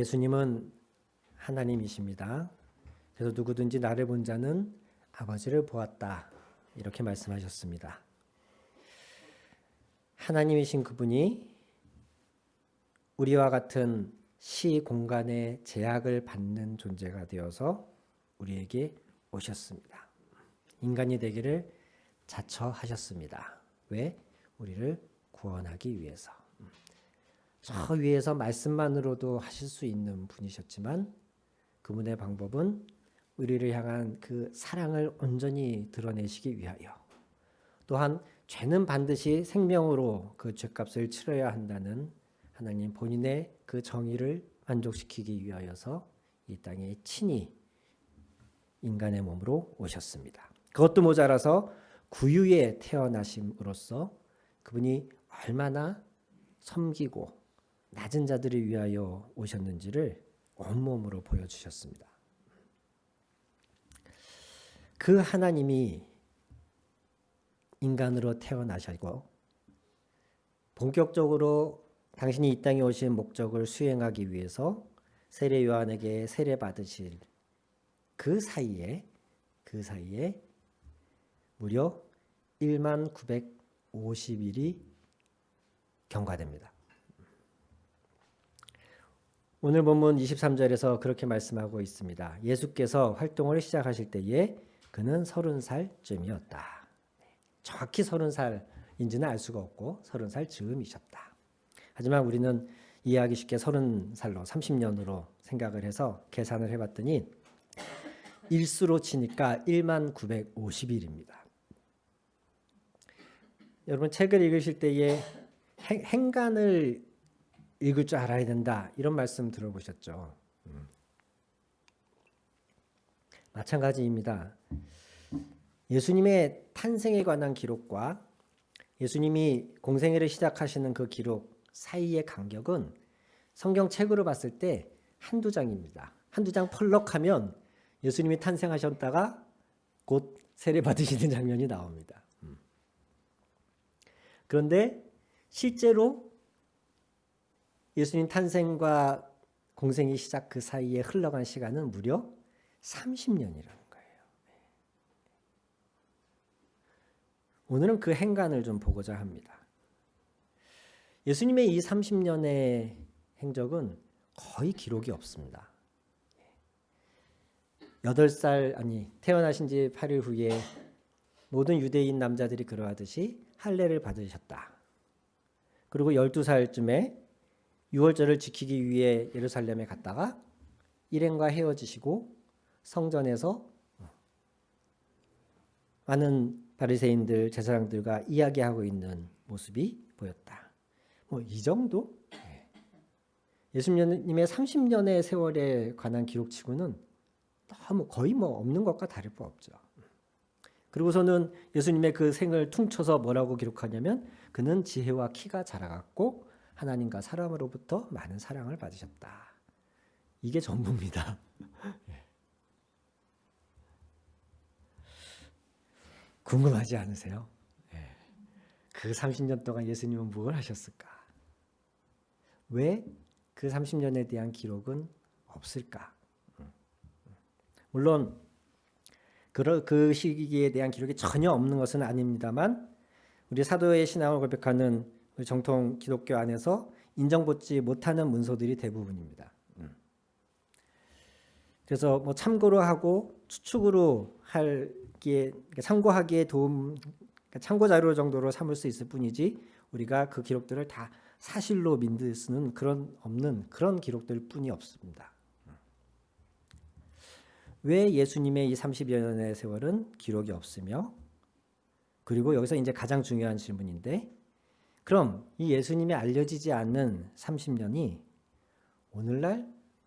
예수님은 하나님이십니다. 그래서 누구든지 나를 본 자는 아버지를 보았다. 이렇게 말씀하셨습니다. 하나님이신 그분이 우리와 같은 시 공간의 제약을 받는 존재가 되어서 우리에게 오셨습니다. 인간이 되기를 자처하셨습니다. 왜? 우리를 구원하기 위해서. 저 위에서 말씀만으로도 하실 수 있는 분이셨지만 그분의 방법은 우리를 향한 그 사랑을 온전히 드러내시기 위하여 또한 죄는 반드시 생명으로 그 죄값을 치러야 한다는 하나님 본인의 그 정의를 만족시키기 위하여서 이 땅에 친히 인간의 몸으로 오셨습니다. 그것도 모자라서 구유에 태어나심으로써 그분이 얼마나 섬기고 낮은 자들을 위하여 오셨는지를 온몸으로 보여주셨습니다. 그 하나님이 인간으로 태어나시고 본격적으로 당신이 이 땅에 오신 목적을 수행하기 위해서 세례 요한에게 세례 받으실 그 사이에 그 사이에 무려 1만 950일이 경과됩니다. 오늘 본문 23절에서 그렇게 말씀하고 있습니다. 예수께서 활동을 시작하실 때에 그는 서른 살쯤이었다. 정확히 서른 살인지는 알 수가 없고 서른 살 즈음이셨다. 하지만 우리는 이해하기 쉽게 서른 살로 30년으로 생각을 해서 계산을 해봤더니 일수로 치니까 1만 950일입니다. 여러분 책을 읽으실 때에 행, 행간을 읽을 줄 알아야 된다 이런 말씀 들어보셨죠? 음. 마찬가지입니다. 예수님의 탄생에 관한 기록과 예수님이 공생애를 시작하시는 그 기록 사이의 간격은 성경 책으로 봤을 때 한두 장입니다. 한두 장 펄럭하면 예수님이 탄생하셨다가 곧 세례 받으시는 장면이 나옵니다. 음. 그런데 실제로 예수님 탄생과 공생이 시작 그 사이에 흘러간 시간은 무려 30년이라는 거예요. 오늘은 그 행간을 좀 보고자 합니다. 예수님의 이 30년의 행적은 거의 기록이 없습니다. 8살 아니 태어나신 지 8일 후에 모든 유대인 남자들이 그러하듯이 할례를 받으셨다. 그리고 12살쯤에 유월절을 지키기 위해 예루살렘에 갔다가 일행과 헤어지시고 성전에서 많은 바리새인들 제사장들과 이야기하고 있는 모습이 보였다. 뭐 이 정도? 예수님의 30년의 세월에 관한 기록치고는 너무 거의 뭐 없는 것과 다를 바 없죠. 그리고서는 예수님의 그 생을 퉁쳐서 뭐라고 기록하냐면 그는 지혜와 키가 자라갔고 하나님과 사람으로부터 많은 사랑을 받으셨다. 이게 전부입니다. 궁금하지 않으세요? 그 30년 동안 예수님은 무엇을 하셨을까? 왜 그 30년에 대한 기록은 없을까? 물론 그 시기에 대한 기록이 전혀 없는 것은 아닙니다만 우리 사도의 신앙을 고백하는 정통 기독교 안에서 인정받지 못하는 문서들이 대부분입니다. 음. 그래서 뭐 참고로 하고 추측으로 할기에 참고하기에 도움 그러니까 참고 자료 정도로 삼을 수 있을 뿐이지 우리가 그 기록들을 다 사실로 수는 그런 없는 그런 기록들 뿐이 없습니다. 음. 왜 예수님의 이 30여 년의 세월은 기록이 없으며 그리고 여기서 이제 가장 중요한 질문인데 그럼 이 예수님이 알려지지 않는 30년이 오늘날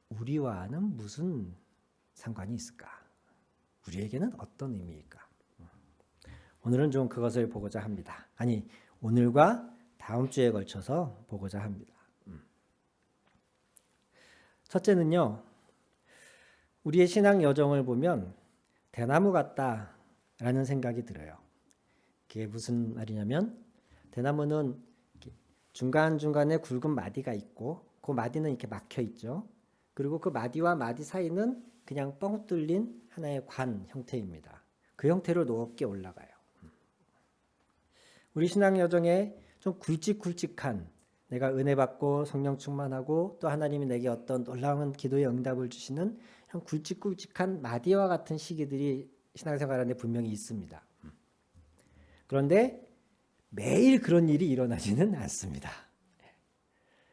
우리와는 무슨 상관이 있을까? 우리에게는 어떤 의미일까? 오늘은 좀 그것을 보고자 합니다. 아니, 오늘과 다음 주에 걸쳐서 보고자 합니다. 첫째는요. 우리의 신앙 여정을 보면 대나무 같다라는 생각이 들어요. 그게 무슨 말이냐면 대나무는 중간 중간에 굵은 마디가 있고 그 마디는 이렇게 막혀 있죠. 그리고 그 마디와 마디 사이는 그냥 뻥 뚫린 하나의 관 형태입니다. 그 형태로 높게 올라가요. 우리 신앙 여정에 좀 굵직굵직한 내가 은혜 받고 성령 충만하고 또 하나님이 내게 어떤 놀라운 기도의 응답을 주시는 한 굵직굵직한 마디와 같은 시기들이 신앙생활 안에 분명히 있습니다. 그런데 매일 그런 일이 일어나지는 않습니다.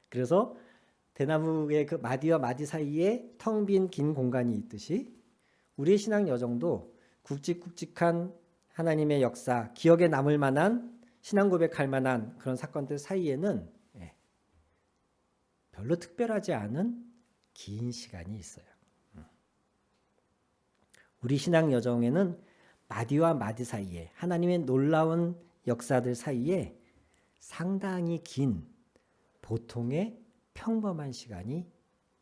그래서 대나무의 그 마디와 마디 사이에 텅 빈 긴 공간이 있듯이 우리의 신앙 여정도 굵직굵직한 하나님의 역사, 기억에 남을 만한 신앙 고백할 만한 그런 사건들 사이에는 예, 별로 특별하지 않은 긴 시간이 있어요. 음. 우리 신앙 여정에는 마디와 마디 사이에 하나님의 놀라운 역사들 사이에 상당히 긴 보통의 평범한 시간이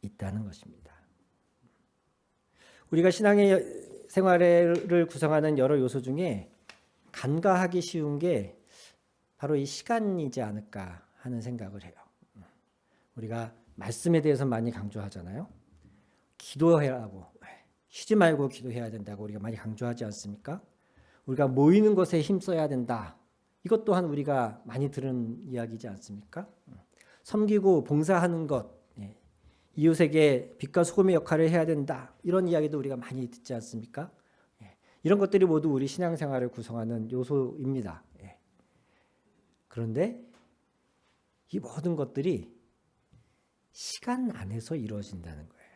있다는 것입니다. 우리가 신앙의 생활을 구성하는 여러 요소 중에 간과하기 쉬운 게 바로 이 시간이지 않을까 하는 생각을 해요. 우리가 말씀에 대해서 많이 강조하잖아요. 기도해라고 쉬지 말고 기도해야 된다고 우리가 많이 강조하지 않습니까? 우리가 모이는 것에 힘써야 된다. 이것 또한 우리가 많이 들은 이야기지 않습니까? 섬기고 봉사하는 것, 예. 이웃에게 빛과 소금의 역할을 해야 된다. 이런 이야기도 우리가 많이 듣지 않습니까? 예. 이런 것들이 모두 우리 신앙생활을 구성하는 요소입니다. 예. 그런데 이 모든 것들이 시간 안에서 이루어진다는 거예요.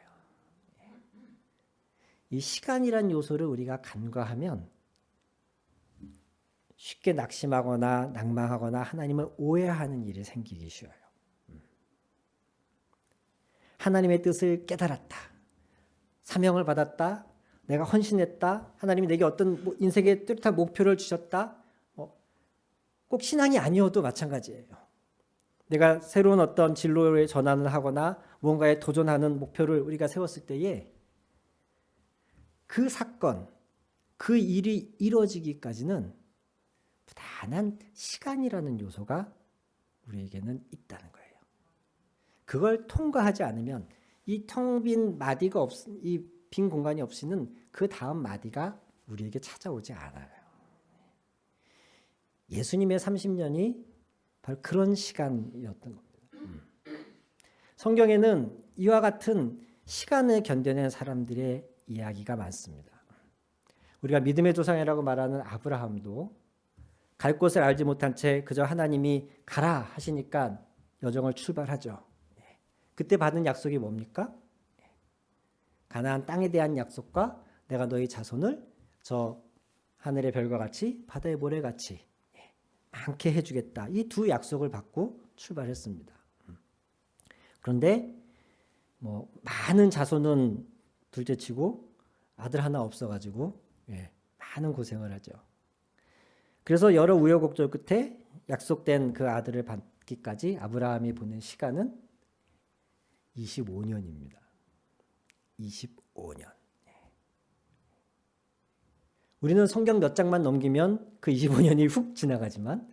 이 시간이란 요소를 우리가 간과하면 쉽게 낙심하거나 낭망하거나 하나님을 오해하는 일이 생기기 쉬워요. 하나님의 뜻을 깨달았다. 사명을 받았다. 내가 헌신했다. 하나님이 내게 어떤 뭐 인생의 뚜렷한 목표를 주셨다. 어, 꼭 신앙이 아니어도 마찬가지예요. 내가 새로운 어떤 진로의 전환을 하거나 무언가에 도전하는 목표를 우리가 세웠을 때에 그 사건, 그 일이 이루어지기까지는 부단한 시간이라는 요소가 우리에게는 있다는 거예요. 그걸 통과하지 않으면 이 텅 빈 마디가 없, 이 빈 공간이 없이는 그 다음 마디가 우리에게 찾아오지 않아요. 예수님의 30년이 바로 그런 시간이었던 겁니다. 음. 성경에는 이와 같은 시간을 견뎌낸 사람들의 이야기가 많습니다. 우리가 믿음의 조상이라고 말하는 아브라함도 갈 곳을 알지 못한 채 그저 하나님이 가라 하시니까 여정을 출발하죠. 그때 받은 약속이 뭡니까? 가나안 땅에 대한 약속과 내가 너희 자손을 저 하늘의 별과 같이 바다의 모래 같이 많게 해주겠다. 이 두 약속을 받고 출발했습니다. 그런데 뭐 많은 자손은 둘째치고 아들 하나 없어가지고 예, 많은 고생을 하죠. 그래서 여러 우여곡절 끝에 약속된 그 아들을 받기까지 아브라함이 보낸 시간은 25년입니다. 25년. 우리는 성경 몇 장만 넘기면 그 25년이 훅 지나가지만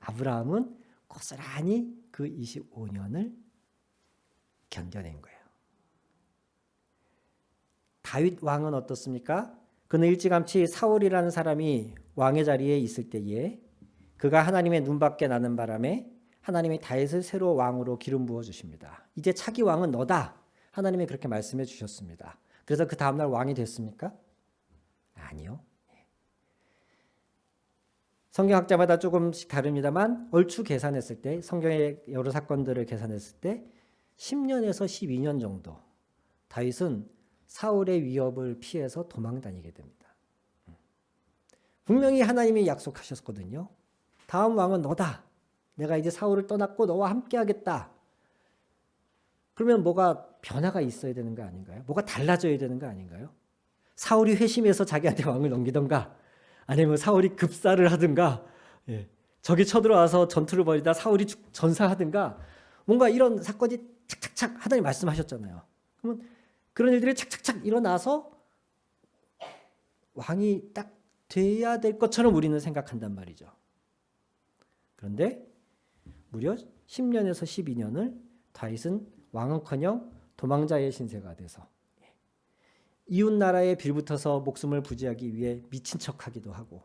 아브라함은 고스란히 그 25년을 견뎌낸 거예요. 다윗 왕은 어떻습니까? 그는 일찌감치 사울이라는 사람이 왕의 자리에 있을 때에 그가 하나님의 눈밖에 나는 바람에 하나님이 다윗을 새로 왕으로 기름 부어 주십니다. 이제 차기 왕은 너다. 하나님이 그렇게 말씀해 주셨습니다. 그래서 그 다음 날 왕이 됐습니까? 아니요. 성경학자마다 조금씩 다릅니다만 얼추 계산했을 때 성경의 여러 사건들을 계산했을 때 10년에서 12년 정도 다윗은 사울의 위협을 피해서 도망 다니게 됩니다. 분명히 하나님이 약속하셨거든요. 다음 왕은 너다. 내가 이제 사울을 떠났고 너와 함께 하겠다. 그러면 뭐가 변화가 있어야 되는 거 아닌가요? 뭐가 달라져야 되는 거 아닌가요? 사울이 회심해서 자기한테 왕을 넘기던가 아니면 사울이 급사를 하든가 예. 적이 쳐들어와서 전투를 벌이다 사울이 전사하든가 뭔가 이런 사건이 착착착 하더니 말씀하셨잖아요. 그러면 그런 일들이 착착착 일어나서 왕이 딱 돼야 될 것처럼 우리는 생각한단 말이죠. 그런데 무려 10년에서 12년을 다윗은 왕은커녕 도망자의 신세가 돼서 이웃 나라에 빌붙어서 목숨을 부지하기 위해 미친 척하기도 하고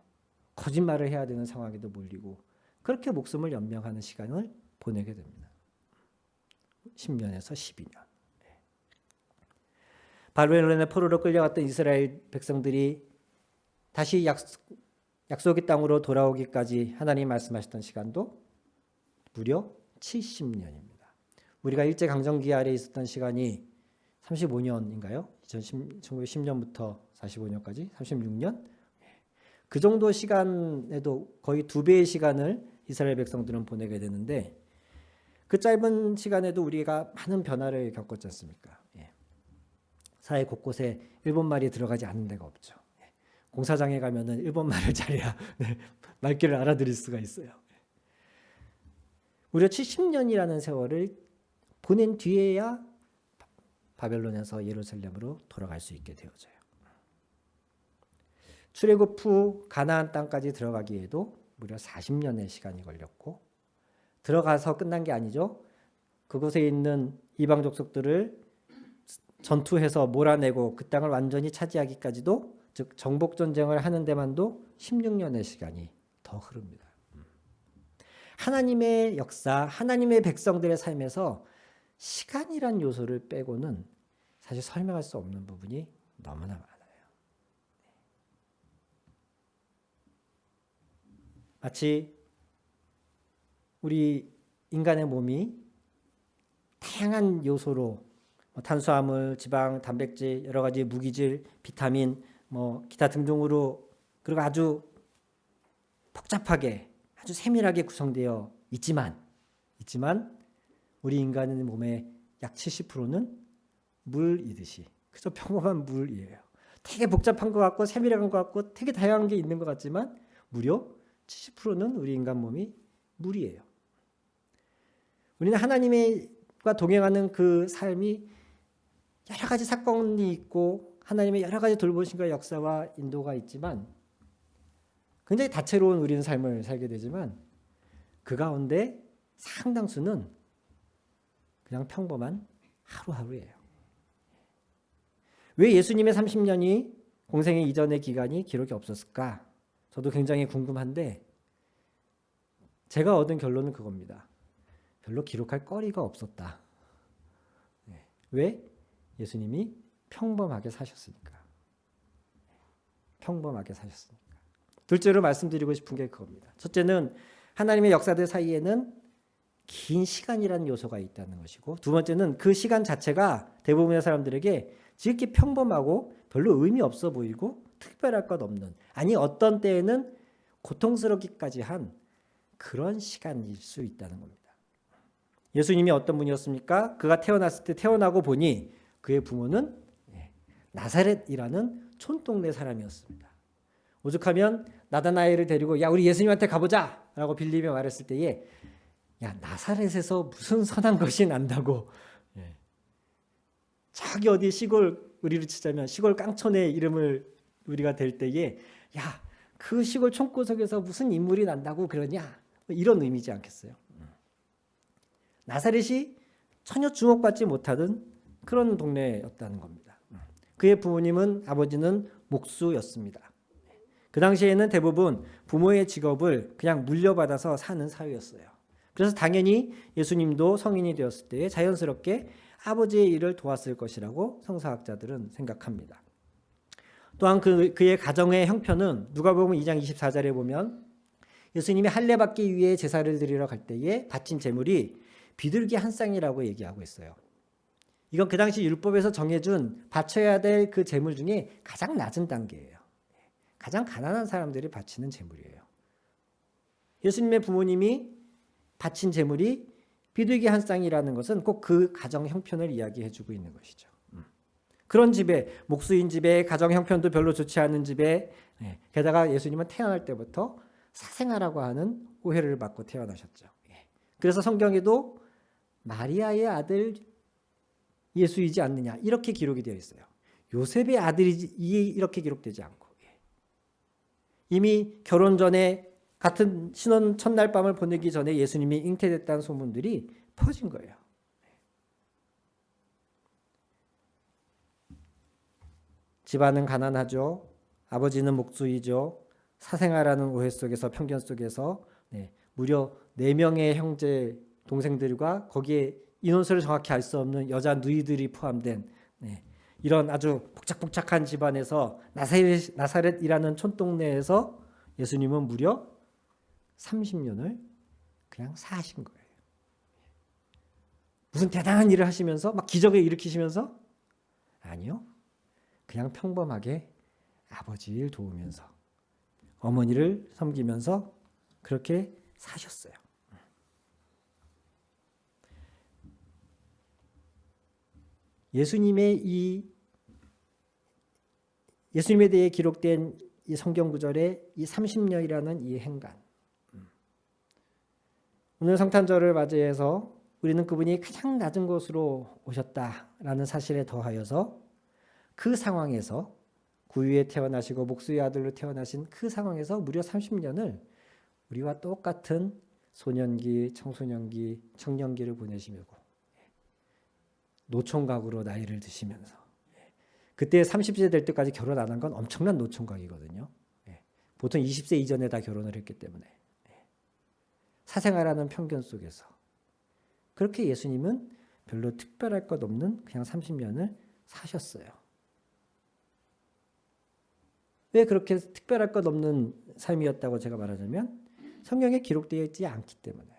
거짓말을 해야 되는 상황에도 몰리고 그렇게 목숨을 연명하는 시간을 보내게 됩니다. 10년에서 12년. 바벨론의 포로로 끌려갔던 이스라엘 백성들이 다시 약속, 약속의 땅으로 돌아오기까지 하나님 말씀하셨던 시간도 무려 70년입니다. 우리가 일제 강점기 아래 있었던 시간이 35년인가요? 2010, 1910년부터 45년까지 36년? 그 정도 시간에도 거의 두 배의 시간을 이스라엘 백성들은 보내게 되는데 그 짧은 시간에도 우리가 많은 변화를 겪었지 않습니까? 예. 사회 곳곳에 일본 말이 들어가지 않는 데가 없죠. 예. 공사장에 가면은 일본 말을 잘해야 네, 말귀를 알아들을 수가 있어요. 무려 70년이라는 세월을 보낸 뒤에야 바벨론에서 예루살렘으로 돌아갈 수 있게 되어져요. 출애굽 후 가나안 땅까지 들어가기에도 무려 40년의 시간이 걸렸고 들어가서 끝난 게 아니죠. 그곳에 있는 이방 족속들을 전투해서 몰아내고 그 땅을 완전히 차지하기까지도 즉 정복 전쟁을 하는 데만도 16년의 시간이 더 흐릅니다. 하나님의 역사, 하나님의 백성들의 삶에서 시간이란 요소를 빼고는 사실 설명할 수 없는 부분이 너무나 많아요. 마치 우리 인간의 몸이 다양한 요소로 뭐 탄수화물, 지방, 단백질, 여러 가지 무기질, 비타민, 뭐 기타 등등으로 그리고 아주 복잡하게 아주 세밀하게 구성되어 있지만 있지만 우리 인간의 몸의 약 70%는 물이듯이 그저 평범한 물이에요. 되게 복잡한 것 같고 세밀한 것 같고 되게 다양한 게 있는 것 같지만 무려 70%는 우리 인간 몸이 물이에요. 우리는 하나님과 동행하는 그 삶이 여러 가지 사건이 있고 하나님의 여러 가지 돌보신과 역사와 인도가 있지만 굉장히 다채로운 우리는 삶을 살게 되지만 그 가운데 상당수는 그냥 평범한 하루하루예요. 왜 예수님의 30년이 공생의 이전의 기간이 기록이 없었을까? 저도 굉장히 궁금한데 제가 얻은 결론은 그겁니다. 별로 기록할 거리가 없었다. 네. 왜? 예수님이 평범하게 사셨으니까. 평범하게 사셨으니까. 둘째로 말씀드리고 싶은 게 그겁니다. 첫째는 하나님의 역사들 사이에는 긴 시간이라는 요소가 있다는 것이고 두 번째는 그 시간 자체가 대부분의 사람들에게 지극히 평범하고 별로 의미 없어 보이고 특별할 것 없는 아니 어떤 때에는 고통스럽기까지 한 그런 시간일 수 있다는 겁니다. 예수님이 어떤 분이었습니까? 그가 태어났을 때 태어나고 보니 그의 부모는 예, 나사렛이라는 촌동네 사람이었습니다. 오죽하면 나다나엘을 데리고 야 우리 예수님한테 가보자라고 빌립이 말했을 때에 야 나사렛에서 무슨 선한 것이 난다고 예. 저기 어디 시골 우리로 치자면 시골 깡촌의 이름을 우리가 될 때에 야 그 시골 총구석에서 무슨 인물이 난다고 그러냐 뭐 이런 의미지 않겠어요. 나사렛이 전혀 주목받지 못하던 그런 동네였다는 겁니다. 그의 부모님은 아버지는 목수였습니다. 그 당시에는 대부분 부모의 직업을 그냥 물려받아서 사는 사회였어요. 그래서 당연히 예수님도 성인이 되었을 때 자연스럽게 아버지의 일을 도왔을 것이라고 성사학자들은 생각합니다. 또한 그, 그의 가정의 형편은 누가복음 2장 24절에 보면 예수님이 할례 받기 위해 제사를 드리러 갈 때에 바친 제물이 비둘기 한 쌍이라고 얘기하고 있어요. 이건 그 당시 율법에서 정해준 바쳐야 될 그 제물 중에 가장 낮은 단계예요. 가장 가난한 사람들이 바치는 제물이에요. 예수님의 부모님이 바친 제물이 비둘기 한 쌍이라는 것은 꼭 그 가정 형편을 이야기해주고 있는 것이죠. 음. 그런 집에 목수인 집에 가정 형편도 별로 좋지 않은 집에 예, 게다가 예수님은 태어날 때부터 사생아라고 하는 오해를 받고 태어나셨죠. 예. 그래서 성경에도 마리아의 아들 예수이지 않느냐 이렇게 기록이 되어 있어요. 요셉의 아들이 이렇게 기록되지 않고 예. 이미 결혼 전에 같은 신혼 첫날 밤을 보내기 전에 예수님이 잉태됐다는 소문들이 퍼진 거예요. 집안은 가난하죠. 아버지는 목수이죠. 사생아라는 오해 속에서 편견 속에서 네, 무려 네 명의 형제 동생들과 거기에 인원수를 정확히 알 수 없는 여자 누이들이 포함된 네, 이런 아주 복작복작한 집안에서 나사렛, 나사렛이라는 촌동네에서 예수님은 무려 30년을 그냥 사신 거예요. 무슨 대단한 일을 하시면서 막 기적을 일으키시면서 아니요. 그냥 평범하게 아버지 일 도우면서 어머니를 섬기면서 그렇게 사셨어요. 예수님의 이 예수님에 대해 기록된 이 성경 구절의 이 30년이라는 이 행간. 오늘 성탄절을 맞이해서 우리는 그분이 가장 낮은 곳으로 오셨다라는 사실에 더하여서 그 상황에서 구유에 태어나시고 목수의 아들로 태어나신 그 상황에서 무려 30년을 우리와 똑같은 소년기, 청소년기, 청년기를 보내시고 노총각으로 나이를 드시면서. 그때 30세 될 때까지 결혼 안 한 건 엄청난 노총각이거든요. 보통 20세 이전에 다 결혼을 했기 때문에 사생활하는 편견 속에서 그렇게 예수님은 별로 특별할 것 없는 그냥 30년을 사셨어요. 왜 그렇게 특별할 것 없는 삶이었다고 제가 말하자면 성경에 기록되어 있지 않기 때문에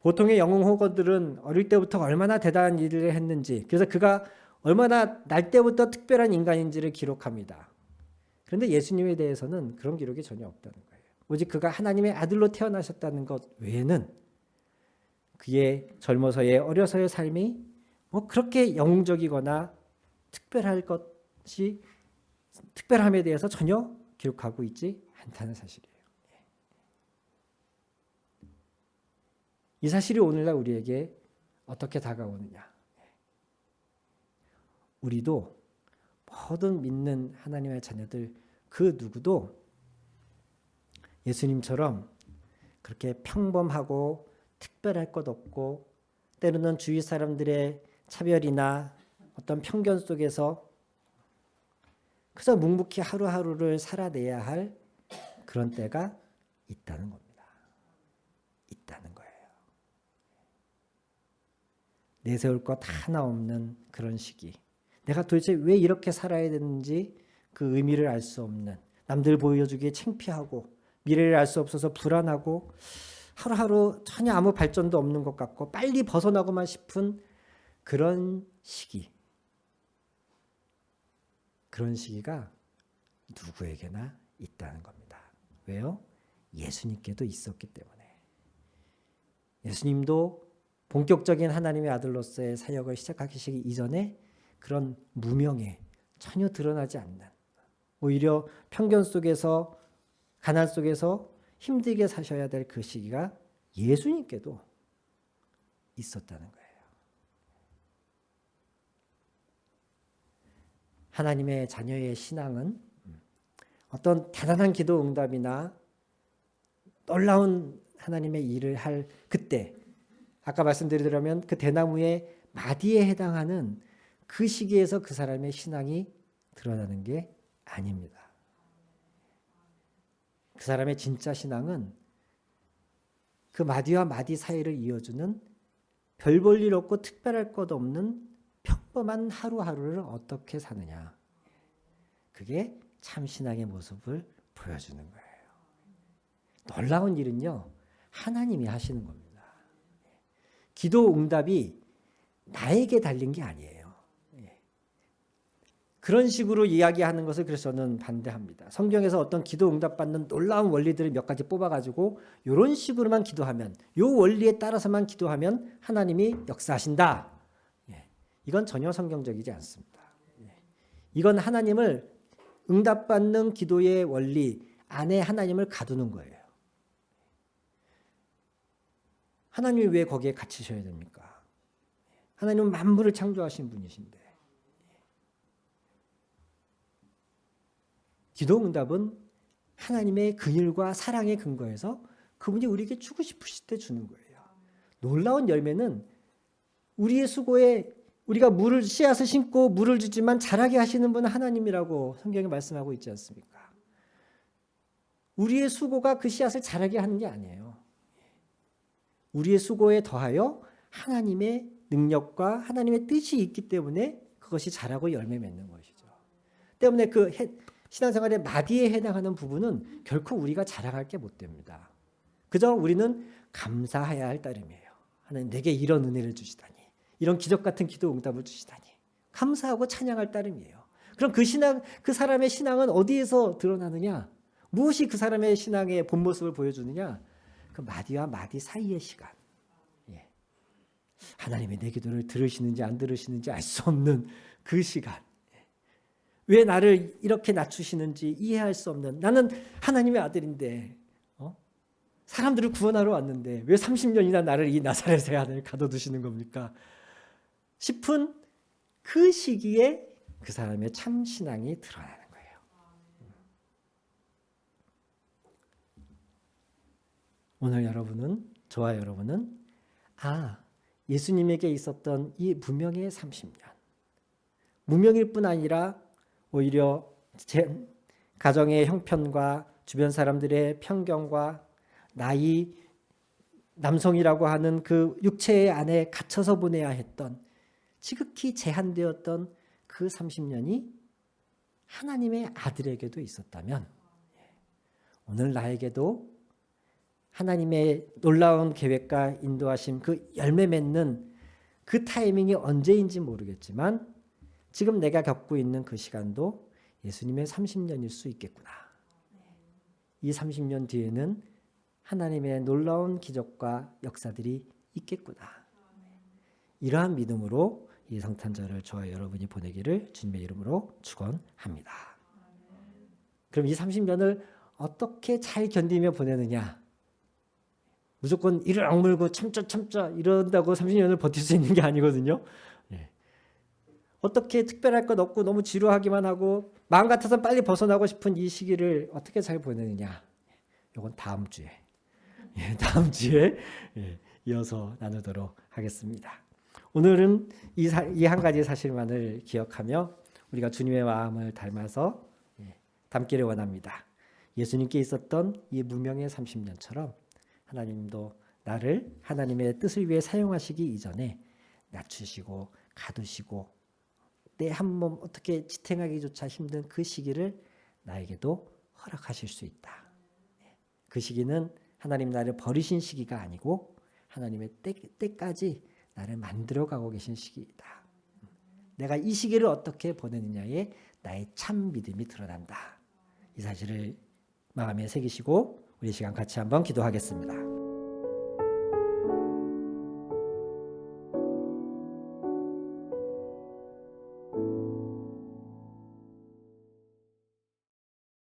보통의 영웅 호거들은 어릴 때부터 얼마나 대단한 일을 했는지 그래서 그가 얼마나 날 때부터 특별한 인간인지를 기록합니다. 그런데 예수님에 대해서는 그런 기록이 전혀 없다는 거예요. 오직 그가 하나님의 아들로 태어나셨다는 것 외에는 그의 젊어서의 어려서의 삶이 뭐 그렇게 영웅적이거나 특별할 것이 특별함에 대해서 전혀 기록하고 있지 않다는 사실이에요. 이 사실이 오늘날 우리에게 어떻게 다가오느냐? 우리도 모든 믿는 하나님의 자녀들 그 누구도 예수님처럼 그렇게 평범하고 특별할 것 없고 때로는 주위 사람들의 차별이나 어떤 편견 속에서 그저 묵묵히 하루하루를 살아내야 할 그런 때가 있다는 겁니다. 있다는 거예요. 내세울 것 하나 없는 그런 시기. 내가 도대체 왜 이렇게 살아야 되는지 그 의미를 알 수 없는 남들 보여주기에 창피하고 미래를 알 수 없어서 불안하고 하루하루 전혀 아무 발전도 없는 것 같고 빨리 벗어나고만 싶은 그런 시기. 그런 시기가 누구에게나 있다는 겁니다. 왜요? 예수님께도 있었기 때문에. 예수님도 본격적인 하나님의 아들로서의 사역을 시작하기 이전에 그런 무명에 전혀 드러나지 않는 오히려 편견 속에서 가난 속에서 힘들게 사셔야 될 그 시기가 예수님께도 있었다는 거예요. 하나님의 자녀의 신앙은 어떤 대단한 기도 응답이나 놀라운 하나님의 일을 할 그때 아까 말씀드리려면 그 대나무의 마디에 해당하는 그 시기에서 그 사람의 신앙이 드러나는 게 아닙니다. 그 사람의 진짜 신앙은 그 마디와 마디 사이를 이어주는 별 볼 일 없고 특별할 것 없는 평범한 하루하루를 어떻게 사느냐. 그게 참 신앙의 모습을 보여주는 거예요. 놀라운 일은요, 하나님이 하시는 겁니다. 기도 응답이 나에게 달린 게 아니에요. 그런 식으로 이야기하는 것을 그래서 저는 반대합니다. 성경에서 어떤 기도 응답받는 놀라운 원리들을 몇 가지 뽑아가지고 이런 식으로만 기도하면 이 원리에 따라서만 기도하면 하나님이 역사하신다. 예. 이건 전혀 성경적이지 않습니다. 예. 이건 하나님을 응답받는 기도의 원리 안에 하나님을 가두는 거예요. 하나님이 왜 거기에 갇히셔야 됩니까? 하나님은 만물을 창조하신 분이신데. 기도 응답은 하나님의 근일과 사랑의 근거에서 그분이 우리에게 주고 싶으실 때 주는 거예요. 놀라운 열매는 우리의 수고에 우리가 물을 씨앗을 심고 물을 주지만 자라게 하시는 분은 하나님이라고 성경에 말씀하고 있지 않습니까? 우리의 수고가 그 씨앗을 자라게 하는 게 아니에요. 우리의 수고에 더하여 하나님의 능력과 하나님의 뜻이 있기 때문에 그것이 자라고 열매 맺는 것이죠. 때문에 그 해- 신앙생활의 마디에 해당하는 부분은 결코 우리가 자랑할 게 못 됩니다. 그저 우리는 감사해야 할 따름이에요. 하나님 내게 이런 은혜를 주시다니, 이런 기적 같은 기도 응답을 주시다니 감사하고 찬양할 따름이에요. 그럼 그 신앙, 그 사람의 신앙은 어디에서 드러나느냐? 무엇이 그 사람의 신앙의 본 모습을 보여주느냐? 그 마디와 마디 사이의 시간. 예. 하나님이 내 기도를 들으시는지 안 들으시는지 알 수 없는 그 시간. 예. 왜 나를 이렇게 낮추시는지 이해할 수 없는 나는 하나님의 아들인데 어? 사람들을 구원하러 왔는데 왜 30년이나 나를 이 나사렛의 안에 가둬두시는 겁니까? 싶은 그 시기에 그 사람의 참 신앙이 드러나는 거예요. 오늘 여러분은 저와 여러분은 아 예수님에게 있었던 이 무명의 30년 무명일 뿐 아니라 오히려 제 가정의 형편과 주변 사람들의 편견과 나이 남성이라고 하는 그 육체의 안에 갇혀서 보내야 했던 지극히 제한되었던 그 30년이 하나님의 아들에게도 있었다면 오늘 나에게도 하나님의 놀라운 계획과 인도하심 그 열매 맺는 그 타이밍이 언제인지 모르겠지만 지금 내가 겪고 있는 그 시간도 예수님의 30년일 수 있겠구나. 이 30년 뒤에는 하나님의 놀라운 기적과 역사들이 있겠구나. 이러한 믿음으로 이 성탄절을 저와 여러분이 보내기를 주님의 이름으로 축원합니다. 그럼 이 30년을 어떻게 잘 견디며 보내느냐? 무조건 이를 악물고 참자 참자 이런다고 30년을 버틸 수 있는 게 아니거든요. 예. 어떻게 특별할 것 없고 너무 지루하기만 하고 마음 같아서 빨리 벗어나고 싶은 이 시기를 어떻게 잘 보내느냐? 이건 다음 주에 예, 다음 주에 예, 이어서 나누도록 하겠습니다. 오늘은 이 한 가지 사실만을 기억하며 우리가 주님의 마음을 닮아서 예, 닮기를 원합니다. 예수님께 있었던 이 무명의 30년처럼 하나님도 나를 하나님의 뜻을 위해 사용하시기 이전에 낮추시고 가두시고 내 한 몸 어떻게 지탱하기조차 힘든 그 시기를 나에게도 허락하실 수 있다. 그 시기는 하나님 나를 버리신 시기가 아니고 하나님의 때, 때까지 나를 만들어 가고 계신 시기이다. 내가 이 시기를 어떻게 보내느냐에 나의 참 믿음이 드러난다. 이 사실을 마음에 새기시고 우리 시간 같이 한번 기도하겠습니다.